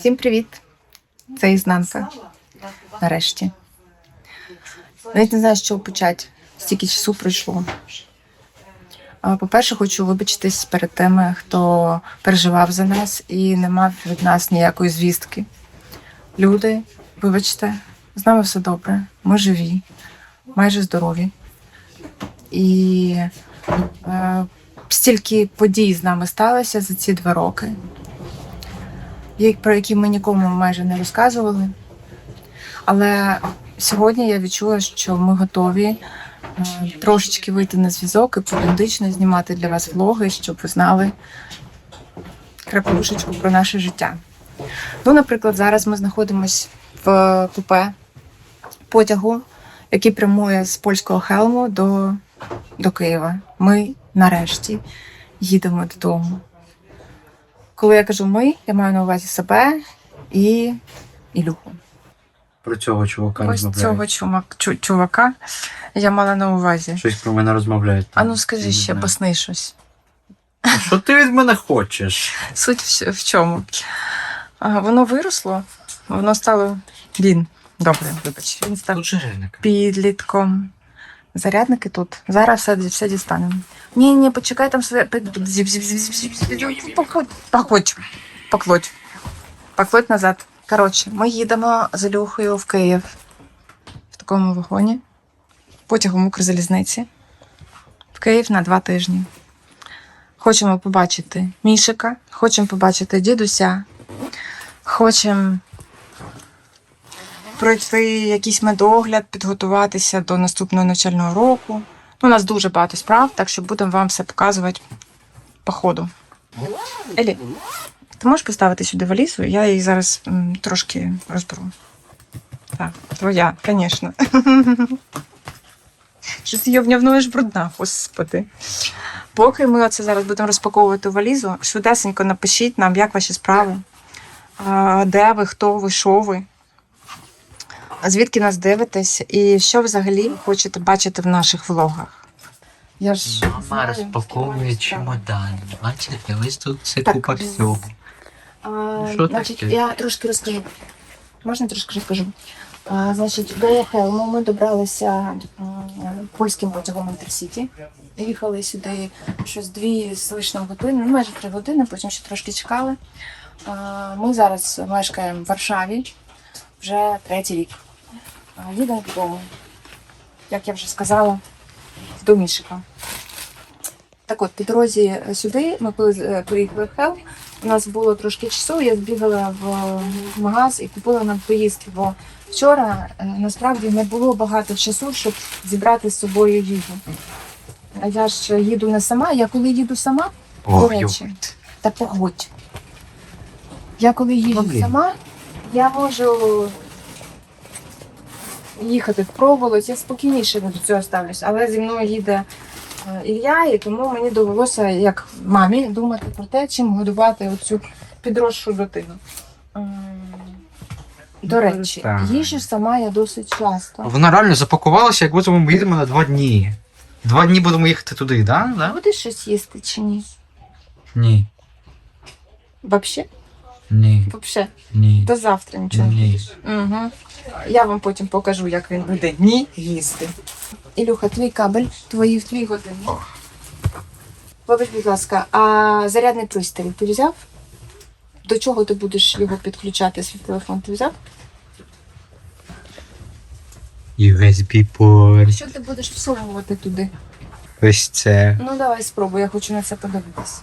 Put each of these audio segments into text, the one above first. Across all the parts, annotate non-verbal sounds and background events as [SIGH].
Всім привіт! Це ізнанка. Нарешті. Навіть не знаю, з чого почати. Стільки часу пройшло. По-перше, хочу вибачитись перед тими, хто переживав за нас і не мав від нас ніякої звістки. Люди, вибачте, з нами все добре. Ми живі, майже здорові. І е, стільки подій з нами сталося за ці два роки про які ми нікому майже не розказували. Але сьогодні я відчула, що ми готові е, трошечки вийти на зв'язок і періодично знімати для вас влоги, щоб ви знали крапушечку про наше життя. Ну, наприклад, зараз ми знаходимося в купе потягу, який прямує з польського Хелму до, до Києва. Ми нарешті їдемо додому. Коли я кажу ми, я маю на увазі себе і Ілюху. Про цього чувака Ось розмовляють. цього чумак, чу, чувака я мала на увазі. Щось про мене розмовляють. А ну скажи ще, посни щось. Що ти від мене хочеш? Суть в, в чому? А, воно виросло, воно стало він. Добре, вибач. Він став Тут жерельник. підлітком. Зарядники тут. Зараз все, все дістанемо. Ні, ні, почекай там все. походь, поклоть. Поклоть назад. Коротше, ми їдемо з Ілюхою в Київ в такому вагоні, потягом Укрзалізниці. В Київ на два тижні. Хочемо побачити Мішика, хочемо побачити дідуся, хочемо пройти якийсь медогляд, підготуватися до наступного навчального року. Ну, у нас дуже багато справ, так що будемо вам все показувати по ходу. Елі, ти можеш поставити сюди валізу? Я її зараз м, трошки розберу. Так, твоя, звісно. [LAUGHS] Що ти її внявнуєш брудна, господи. Поки ми оце зараз будемо розпаковувати валізу, швидесенько напишіть нам, як ваші справи, де ви, хто ви, що ви, звідки нас дивитесь, і що взагалі хочете бачити в наших влогах. Я ж Мама знаю, розпаковує чемодан. Бачите, ось тут це Так, купа всього. А, Що значить, таке? я трошки розкажу. Можна трошки розкажу? А, значить, до Хелму ми добралися м, польським потягом Інтерсіті. Їхали сюди щось дві з лишнім години, ну майже три години, потім ще трошки чекали. А, ми зараз мешкаємо в Варшаві вже третій рік. А, їдемо додому. Як я вже сказала, до Мішика. Так от, по дорозі сюди, ми коли е, приїхали в Хелм, у нас було трошки часу, я збігала в магаз і купила нам поїздки, бо вчора е, насправді не було багато часу, щоб зібрати з собою їжу. А я ж їду не сама, я коли їду сама, до речі, та погодь. Я коли їду сама, я можу їхати в проволоць, я спокійніше до цього ставлюсь, але зі мною їде е, Ілля, і тому мені довелося, як мамі, думати про те, чим годувати оцю підросшу дитину. До речі, Так. їжу сама я досить часто. Вона реально запакувалася, як ми їдемо на два дні. Два дні будемо їхати туди, да? да? Будеш щось їсти чи ні? Ні. Вообще? Ні. Вообще. Ні. До завтра нічого не Ні. будеш. Угу. Я вам потім покажу, як він буде ні їсти. Ілюха, твій кабель, твої в твій годинник. Вибач, будь ласка, а зарядний пристрій ти взяв? До чого ти будеш його підключати, свій телефон? Ти взяв? USB порт. Що ти будеш всовувати туди? Ось це. Ну, давай спробуй, я хочу на це подивитись.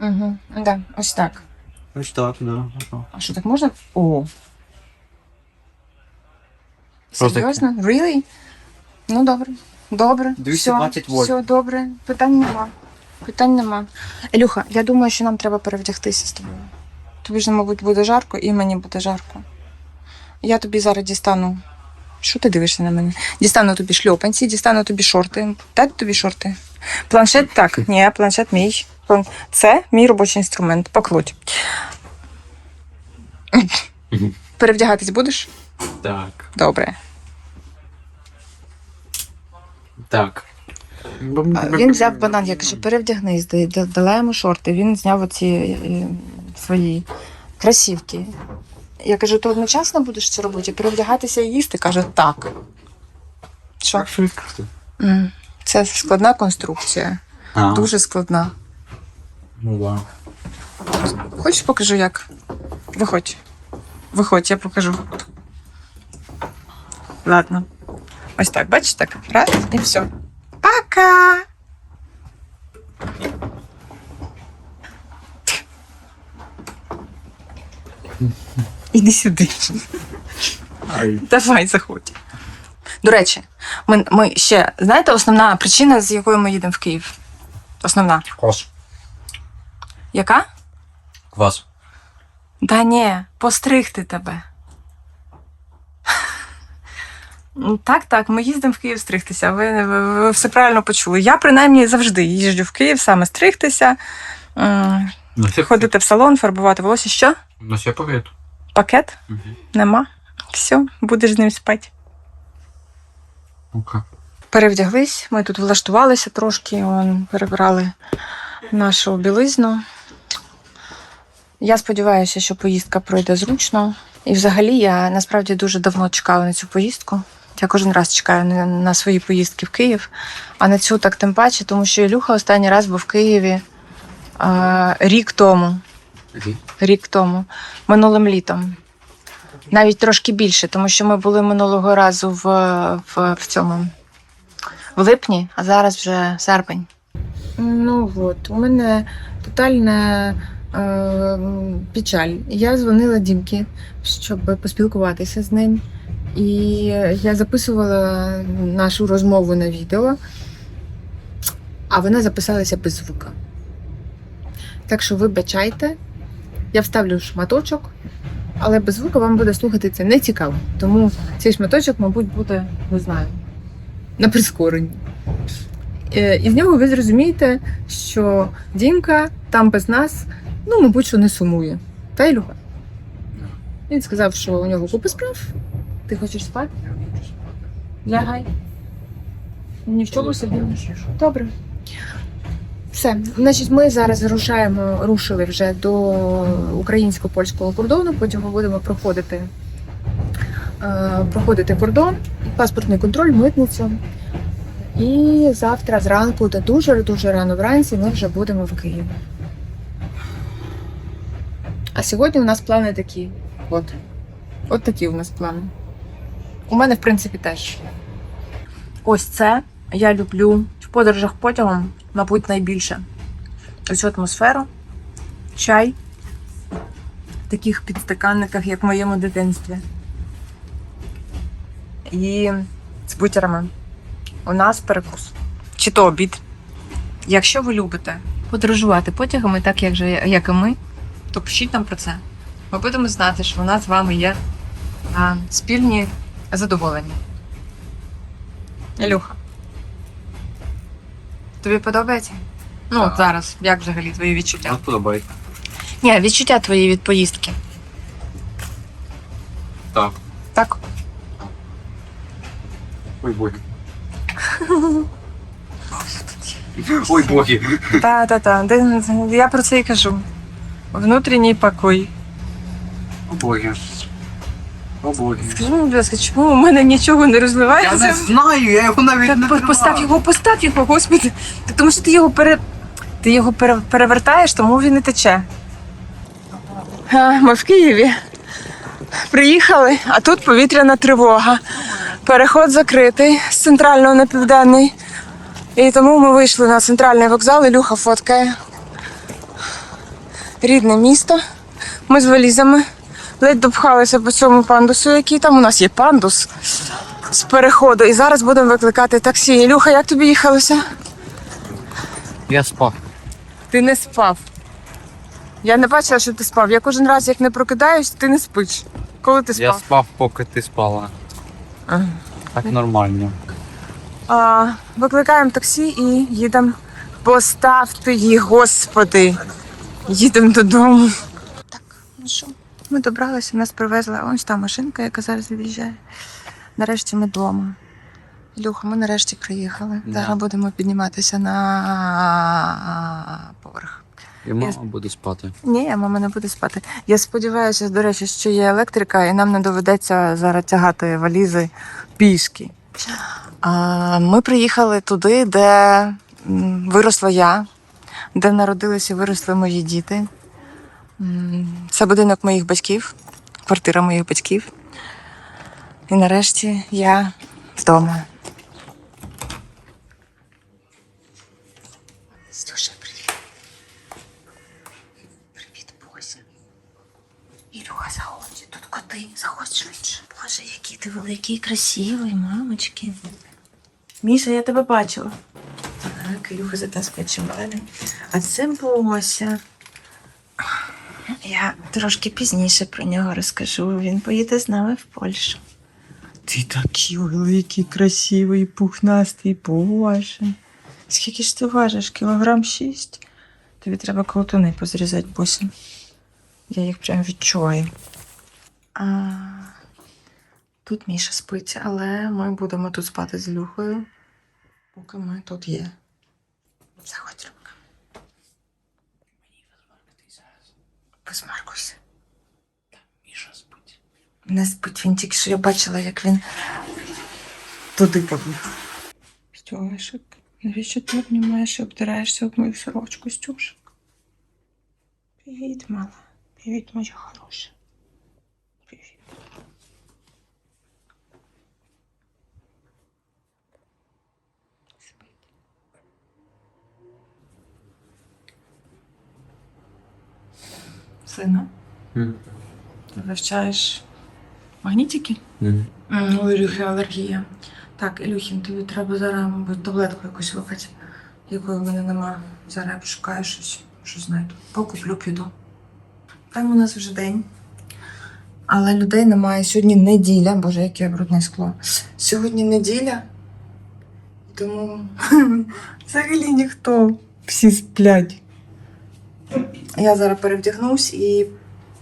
Угу, да, ось так. Ось так, да. А що так можна? О. Серйозно? Really? Ну добре. Добре. 220 все, вольт. Все добре. Питань нема. Питань нема. Ілюха, я думаю, що нам треба перевдягтися з тобою. Тобі ж, мабуть, буде жарко, і мені буде жарко. Я тобі зараз дістану. Що ти дивишся на мене? Дістану тобі шльопанці, дістану тобі шорти. Дати тобі шорти? Планшет так. Ні, планшет мій. Це мій робочий інструмент. Покруть. [LAUGHS] Перевдягатись будеш? Так. Добре. Так. Він взяв банан, я кажу, перевдягнись, дала йому шорти. Він зняв оці е, свої красівки. Я кажу, ти одночасно будеш це робити? Перевдягатися і їсти? Каже, так. Що? Це складна конструкція. А, Дуже складна. Ну да. Хочеш покажу як? Виходь. Виходь, я покажу. Ладно. Ось так, бачиш так? Раз і все. Пока! Іди сюди. Давай, заходь. До речі, ми, ми ще, знаєте, основна причина, з якою ми їдемо в Київ? Основна. Кос. Яка? Квас. Та ні, постригти тебе. Ну, Так, так, ми їздимо в Київ стригтися. Ви, ви, ви все правильно почули. Я принаймні завжди їжджу в Київ саме стригтися, м, Ну, ходити в салон, фарбувати волосся. Що? ну, все пакет. Пакет? Угу. Нема. Все, будеш з ним спати. Ну-ка. Перевдяглись, ми тут влаштувалися трошки, он, перебрали нашу білизну. Я сподіваюся, що поїздка пройде зручно. І взагалі я насправді дуже давно чекала на цю поїздку. Я кожен раз чекаю на, свої поїздки в Київ, а на цю так тим паче, тому що Ілюха останній раз був в Києві а, рік тому. Рік тому, минулим літом. Навіть трошки більше, тому що ми були минулого разу в, в, в цьому в липні, а зараз вже серпень. Ну от, у мене тотальна е, печаль. Я дзвонила Дімки, щоб поспілкуватися з ним. І я записувала нашу розмову на відео, а вона записалася без звука. Так що вибачайте, я вставлю шматочок, але без звука вам буде слухати це не цікаво. Тому цей шматочок, мабуть, буде, не знаю, на прискоренні. Е, І з нього ви зрозумієте, що Дімка там без нас, ну, мабуть, що не сумує. Та Ілюха? Він сказав, що у нього купа справ. Ти хочеш спати? Лягай. Ні в чому собі. Добре. Все, значить, ми зараз рушаємо, рушили вже до українсько-польського кордону. Потім ми будемо проходити, е, проходити кордон, паспортний контроль, митницю. І завтра зранку, та дуже дуже рано вранці, ми вже будемо в Києві. А сьогодні у нас плани такі. От. От такі у нас плани. У мене, в принципі, теж. Ось це я люблю в подорожах потягом, мабуть, найбільше. Ось цю атмосферу, чай в таких підстаканниках, як в моєму дитинстві. І з бутерами. У нас перекус. Чи то обід. Якщо ви любите подорожувати потягами, так як, же, як і ми, то пишіть нам про це. Ми будемо знати, що у нас з вами є а, спільні задоволення. Ілюха. Тобі подобається? Ну, Так. зараз, як взагалі твої відчуття? Ну, подобається. Ні, відчуття твої від поїздки. Так. Так. Ой, боги. [LAUGHS] Ой, боги. Та, та, та. Я про це і кажу. Внутрішній покой. О, боги. О, боги. Скажи мені, будь ласка, чому у мене нічого не Я розливається? не знаю, я його навіть Так, не по- постав його, постав його, господи. Та Тому що ти його пере... ти його пере... перевертаєш, тому він не тече. А, Ми в Києві. Приїхали, а тут повітряна тривога. Переход закритий з центрального на південний. І тому ми вийшли на центральний вокзал, Ілюха фоткає. Рідне місто. Ми з валізами ледь допхалися по цьому пандусу, який там у нас є пандус з переходу. І зараз будемо викликати таксі. Ілюха, як тобі їхалося? Я спав. Ти не спав. Я не бачила, що ти спав. Я кожен раз, як не прокидаюсь, ти не спиш. Коли ти Я спав? спав, поки ти спала. Ага. Так нормально. А, викликаємо таксі і їдемо. Поставте їх, господи. Їдемо додому. Так, ну що, ми добралися, нас привезла ось та машинка, яка зараз від'їжджає. Нарешті ми вдома. Ілюха, ми нарешті приїхали. Да. Зараз будемо підніматися на поверх. І мама буде спати. Ні, мама не буде спати. Я сподіваюся, до речі, що є електрика, і нам не доведеться зараз тягати валізи пішки. А, ми приїхали туди, де виросла я, де народилися і виросли мої діти. Це будинок моїх батьків, квартира моїх батьків. І нарешті я вдома. Стюша, привіт. Привіт, Бося. Ілюха, заходь, тут коти, заходь швидше. Боже, який ти великий красивий, мамочки. Міша, я тебе бачила. Так, Ілюха затаскує чемодан. А це Бося. Я трошки пізніше про нього розкажу. Він поїде з нами в Польщу. Ти такий великий, красивий, пухнастий, Боже. Скільки ж ти важиш? Кілограм шість? Тобі треба колотуни позрізати, Бося. Я їх прям відчуваю. А, тут Міша спить, але ми будемо тут спати з Люхою, поки ми тут є. Заходь, Любка. Посмаркуйся. Міша спить. Не спить він тільки що я бачила, як він туди побіг. Стюшик, навіщо ти обнімаєш і обдираєшся об мою сорочку, Стюшик? Привіт, мала. Привіт, моя хороша. Сина, ти вивчаєш магнітики? У Ілюхи алергія. Так, Ілюхін, тобі треба зараз, мабуть, таблетку якусь випити, якої в мене нема. Зараз я пошукаю щось, що знайду. Покуплю, піду. Там у нас вже день. Але людей немає. Сьогодні неділя, боже, яке брудне скло. Сьогодні неділя. Тому [LAUGHS] взагалі ніхто. Всі сплять. Я зараз перевдягнусь і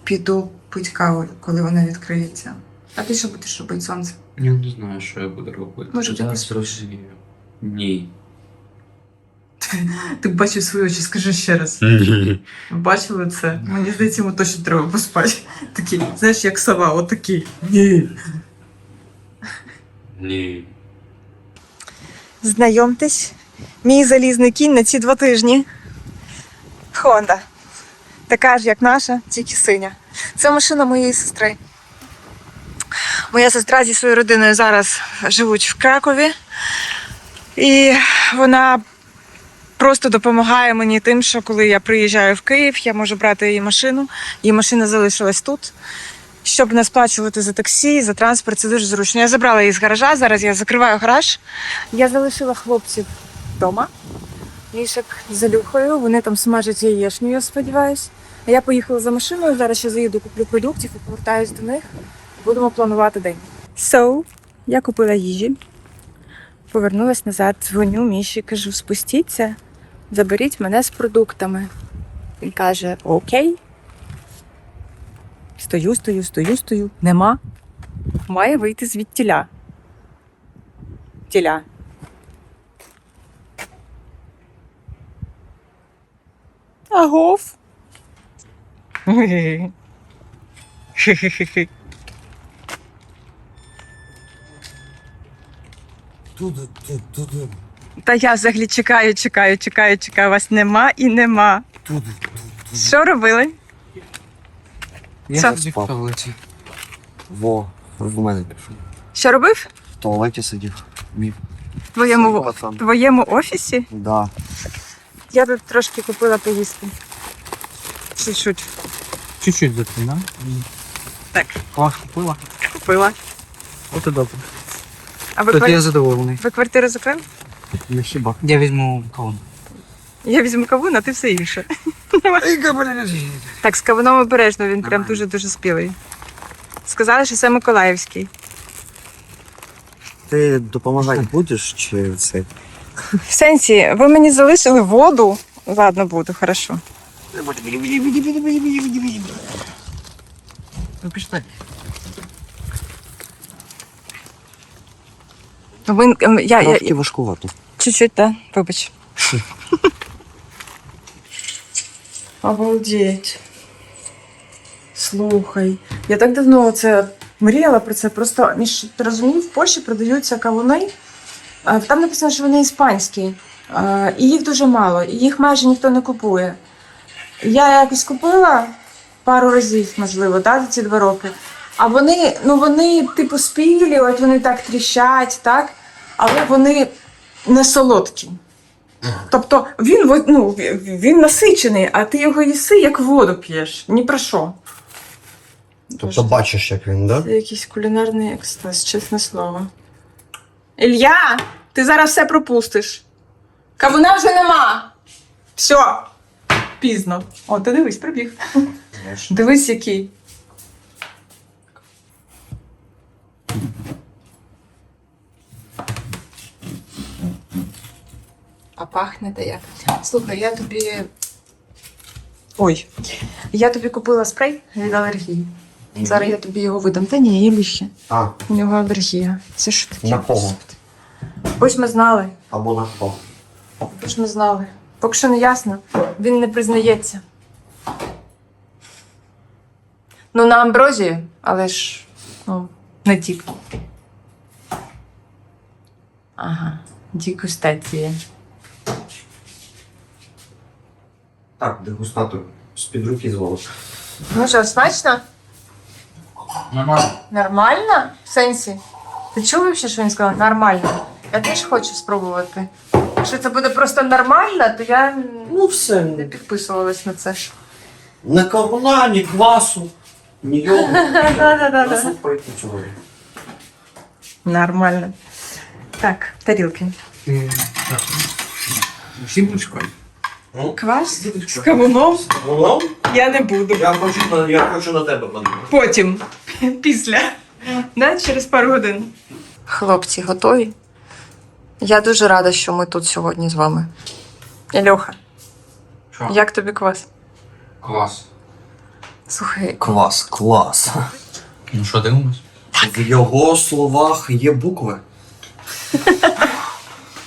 піду пити каву, коли вона відкриється. А ти що будеш робити, сонце? Я не знаю, що я буду робити. Може, Я якось- зрозумію. Ні. [LAUGHS] Ти бачив свої очі, скажи ще раз. Ні. Бачили це? Мені здається, йому точно треба поспати. [LAUGHS] Такий, знаєш, як сова, отакий. Ні. Ні. Знайомтесь, мій залізний кінь на ці два тижні. Хонда. Така ж, як наша, тільки синя. Це машина моєї сестри. Моя сестра зі своєю родиною зараз живуть в Кракові. І вона просто допомагає мені тим, що коли я приїжджаю в Київ, я можу брати її машину. Її машина залишилась тут. Щоб не сплачувати за таксі, за транспорт, це дуже зручно. Я забрала її з гаража. Зараз я закриваю гараж. Я залишила хлопців вдома. Мішок з Ілюхою. Вони там смажать яєчню, я сподіваюся. А я поїхала за машиною. Зараз ще заїду, куплю продуктів і повертаюсь до них. Будемо планувати день. So, я купила їжі, повернулась назад, дзвоню Міші, кажу: спустіться, заберіть мене з продуктами. Він каже: Окей. Стою, стою, стою, стою. Нема. Має вийти звідтіля. Тіля. Агов. Та я взагалі чекаю, чекаю, чекаю, чекаю. Вас нема і нема. Що робили? Я Що? сидів в туалеті. Во, в мене пішов. Що робив? В туалеті сидів. Мій В твоєму, в твоєму офісі? Да. Я тут трошки купила поїсти. Чуть-чуть. Чуть-чуть заклина. Так, Клас купила. купила. От і добре. А ви, Тут квар- я задоволений. ви квартиру закрили? Не хіба. Я візьму кавун. Я візьму кавун, а ти все інше. Так, з кавуном обережно, він прям дуже-дуже спілий. Сказали, що це Миколаївський. Ти допомагати [LAUGHS] будеш чи це? В сенсі, ви мені залишили воду. Ладно, буду, хорошо. Ну пішли. Ви, ем, я, я, Трошки важкувато. чуть-чуть, так, вибач. [LAUGHS] Обалдеть. Слухай. Я так давно це мріяла про це. Просто між ти розумів, в Польщі продаються кавуни. Там написано, що вони іспанські. І їх дуже мало, і їх майже ніхто не купує. Я якось купила пару разів, можливо, да, за ці два роки. А вони, ну вони, типу, спілі, от вони так тріщать, так? Але вони не солодкі. Тобто він, ну, він- насичений, а ти його їси, як воду п'єш. Ні про що. Тобто бачиш, як він, да? Це якийсь кулінарний екстаз, чесне слово. Ілля, ти зараз все пропустиш. Кавуна вже нема. Все. Пізно. О, ти дивись, прибіг. Дивись, який. А пахне та як. Слухай, я тобі. Ой. Я тобі купила спрей від алергії. Зараз я тобі його видам. Та ні, Ілюші. А, У нього алергія. Це що таке? на кого? Ось ми знали. Або на хто? Ось ми знали. Поки що не ясно. Він не признається. Ну, на амброзію, але ж ну, не тільки. Ага, дегустація. Так, дегустатор. З-під руки зволок. Ну що, смачно? Нормально. Нормально? В сенсі? Ти чув вообще, що він сказав? Нормально. Я теж хочу спробувати. Якщо це буде просто нормально, то я Ну все. не підписувалась на це. Не кавуна, ні квасу, ні йогу. [LAUGHS] Да-да-да. Просто пройти цього. Нормально. Так, тарілки. Всім. Квас з кавуном Воно? Я не буду. Я хочу на, я хочу на тебе подивитися. Потім. Після. Да, через пару годин. Хлопці, готові? Я дуже рада, що ми тут сьогодні з вами. Ільоха, Що? як тобі квас? Клас. Слухай, Клас, клас. Ну що, дивимось? В його словах є букви.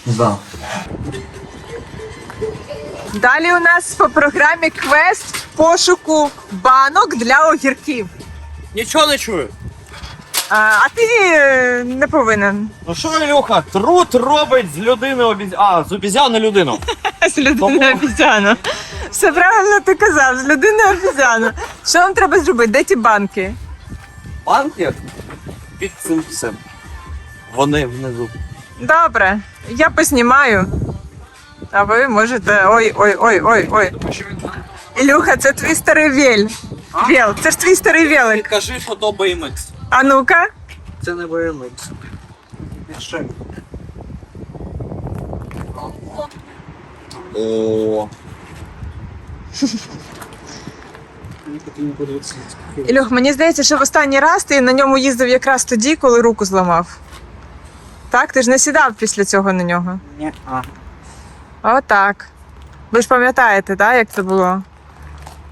Да. Далі у нас по програмі квест пошуку банок для огірків. Нічого не чую. А, а ти е, не повинен. Ну що, Ілюха, труд робить з людини обіз... А, з обізяни людину. [LAUGHS] З людини обіцяно. Все правильно ти казав, з людини обіцяно. Що вам треба зробити? Де ті банки? Банки під цим всім. Вони внизу. Добре, я поснімаю. А ви можете. Ой, ой, ой, ой, ой. Ілюха, це твій старий вель. Вел, це ж твій старий велик. Кажи, що то BMX. А ну-ка. Це не BMX. Ще. О. Ілюх, мені здається, що в останній раз ти на ньому їздив якраз тоді, коли руку зламав. Так? Ти ж не сідав після цього на нього. Ні. Отак. Ви ж пам'ятаєте, так, як це було?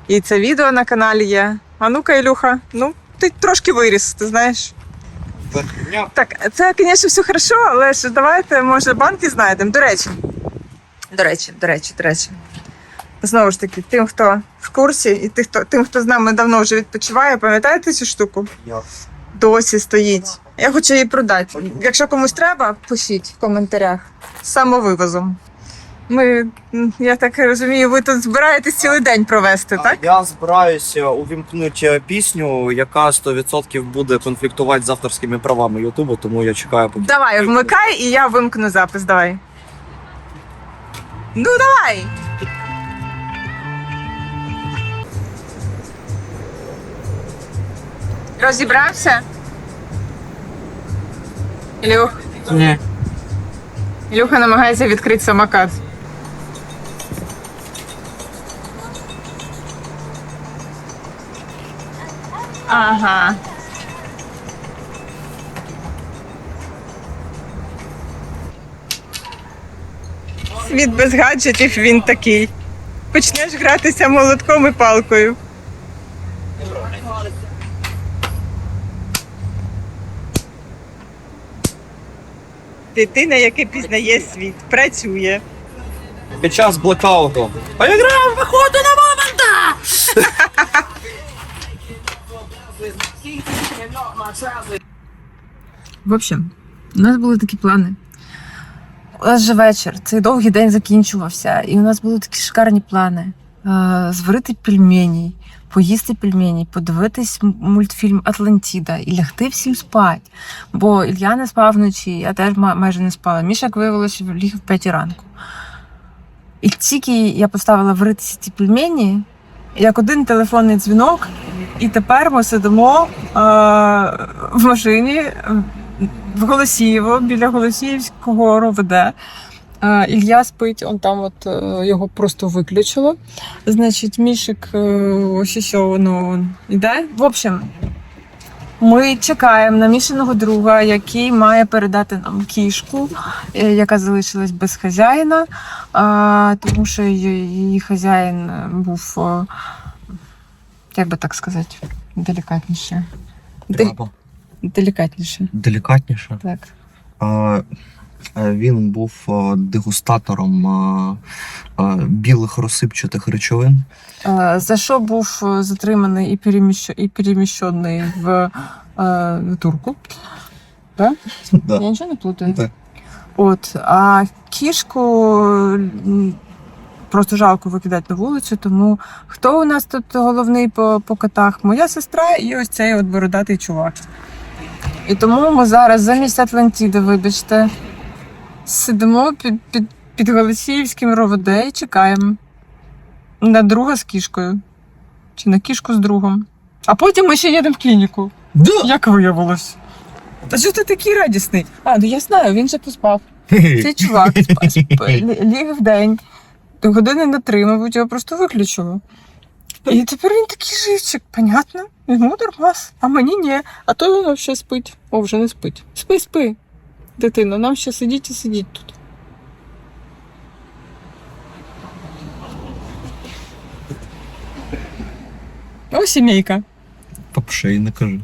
І це відео на каналі є. А ну-ка, Ілюха, ну, ти трошки виріс, ти знаєш. Так, це, звісно, все хорошо, але ж давайте, може, банки знайдемо. До речі. До речі, до речі, до речі. Знову ж таки, тим, хто в курсі, і тим, хто, тим, хто з нами давно вже відпочиває, пам'ятаєте цю штуку? Досі стоїть. Я хочу її продати. Якщо комусь треба, пишіть в коментарях з самовивозом. Ми, я так розумію, ви тут збираєтесь цілий день провести, так? Я збираюся увімкнути пісню, яка 100% буде конфліктувати з авторськими правами Ютубу, тому я чекаю поки. Давай, вмикай, і я вимкну запис. Давай. Ну, давай. Розібрався? Ілюх. Ні. Ілюха намагається відкрити самокат. Ага. Світ без гаджетів він такий. Почнеш гратися молотком і палкою. Дитина, яка пізнає світ, працює. Під час блекауту. Поіграємо в охоту на мамонта! В общем, у нас були такі плани. У нас же вечір, цей довгий день закінчувався, і у нас були такі шикарні плани. Е, Зварити пельмені, поїсти пельмені, подивитись мультфільм Атлантіда і лягти всім спать. Бо Ілля не спав вночі, я теж майже не спала. Міша, як виявилося, ліг в п'ятій ранку. І тільки я поставила варитися ці пельмені, як один телефонний дзвінок, і тепер ми сидимо е, в машині е, в Голосіїво, біля Голосіївського РОВД. Е, Ілля спить, он там от е, його просто виключило. Значить, мішик е, ось що воно он іде. В общем, ми чекаємо на мішаного друга, який має передати нам кішку, е, яка залишилась без хазяїна, тому що її хазяїн був, е, як би так сказати, делікатніше. Треба. Делікатніше, Делікатніше. так. А, е, Він був е, дегустатором е, е, білих розсипчатих речовин. Е, За що був е, затриманий і, переміщ... і переміщений в, е, турку? Да? Да. Я нічого не плутаю. Так. От, а кішку м, просто жалко викидати на вулицю, тому хто у нас тут головний по, по котах? Моя сестра і ось цей от бородатий чувак. І тому ми зараз замість Атлантіди, вибачте, сидимо під, під, під Голосіївським РОВД і чекаємо на друга з кішкою. Чи на кішку з другом. А потім ми ще їдемо в клініку. Як виявилось? Та що ти такий радісний? А, ну я знаю, він же поспав. [LAUGHS] Цей чувак спа- сп- ліг в день, години на три, мабуть, його просто виключило. І тепер він такий живчик, понятно? Йому нормас, а мені ні. А то воно ще спить. О, вже не спить. Спи, спи, дитино, нам ще сидіть і сидіть тут. О, сімейка. Попшей, не кажи.